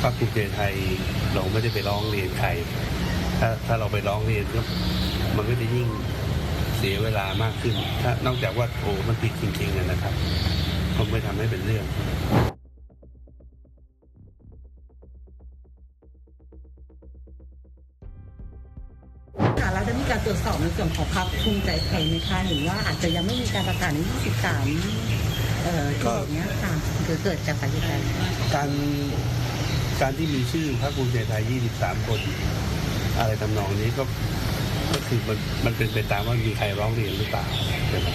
ภาคภูมิใจไทยเราไม่ได้ไปร้องเรียนใคร ถ้าถ้าเราไปร้องเรียนก็มันก็จะยิ่งเสียเวลามากขึ้น ถ้านอกจากว่าโอ้มันผิดจริงๆอะนะครับคงไม่ทำให้เป็นเรื่องค่ะแล้วจะมีการตรวจสอบในส่วนของพรรคภูมิใจไทยไหมคะเห็นว่าอาจจะยังไม่มีการประกาศใน 23 เอ่อที่อย่างเงี้ยค่ะเกิดเกิดจากสาเหตุใดการ การที่มีชื่อพรรคภูมิใจไทย 23 คน อะไรทำนองนี้ก็ก็คือมันมันเป็นไปตามว่ามีใครร้องเรียนหรือเปล่าใช่ไหม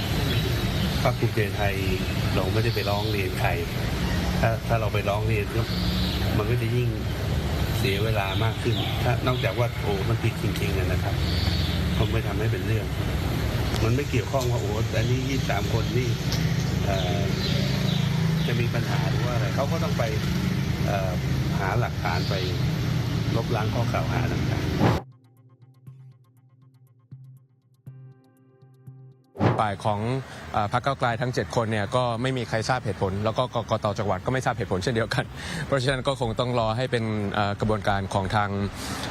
พรรคภูมิใจไทยเราไม่ได้ไปร้องเรียนใคร ถ้าถ้าเราไปร้องเรียนก็มันก็จะยิ่งเสียเวลามากขึ้น ถ้านอกจากว่าโอ้มันผิดจริงๆนะครับคงไม่ทำให้เป็นเรื่อง มันไม่เกี่ยวข้องว่าโอ้อันนี้23คนนี่จะมีปัญหาหรือว่าอะไรเขาก็ต้องไป หาหลักฐานไปลบล้างข้อกล่าวหาต่าง ฝ่ายของเออพรรคก้าวไกลทั้ง 7 คนเนี่ยก็ไม่มีใครทราบเหตุผล แล้วก็กกตจังหวัดก็ไม่ทราบเหตุผลเช่นเดียวกัน เพราะฉะนั้นก็คงต้องรอให้เป็นเอ่อกระบวนการของทาง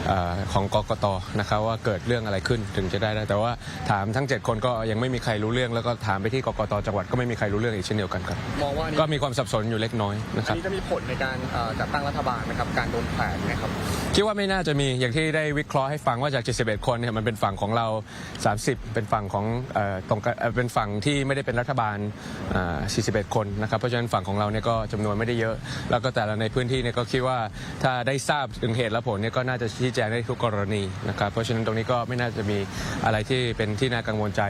เออของกกตนะครับว่าเกิดเรื่องอะไรขึ้นถึงจะได้ได้แต่ว่าถามทั้ง 7 คนก็ยังไม่มีใครรู้เรื่อง แล้วก็ถามไปที่กกตจังหวัดก็ไม่มีใครรู้เรื่องอีกเช่นเดียวกันครับมองว่าอันนี้ก็มีความสับสนอยู่เล็กน้อยนะคอัรันบนี้จะมีผลในการเอ่อจัดตั้งรัฐบาลนะครับการโดนแขวนนะครับคิดว่าไม่น่าจะมีอย่างที่ได้วิเคราะห์ให้ฟังว่าจาก 71 คนเนี่ยมันเป็นฝั่งของเรา 30 เป็นฝั่งของเอ่อตรงกันเป็นฝั่งที่ไม่ได้เป็นรัฐบาล 41 คนนะครับ เพราะฉะนั้นฝั่งของเราเนี่ยก็จำนวนไม่ได้เยอะ แล้วก็แต่ละในพื้นที่เนี่ยก็คิดว่าถ้าได้ทราบถึงเหตุและผลเนี่ยก็น่าจะชี้แจงได้ทุกกรณีนะครับ เพราะฉะนั้นตรงนี้ก็ไม่น่าจะมีอะไรที่เป็นที่น่ากังวลใจ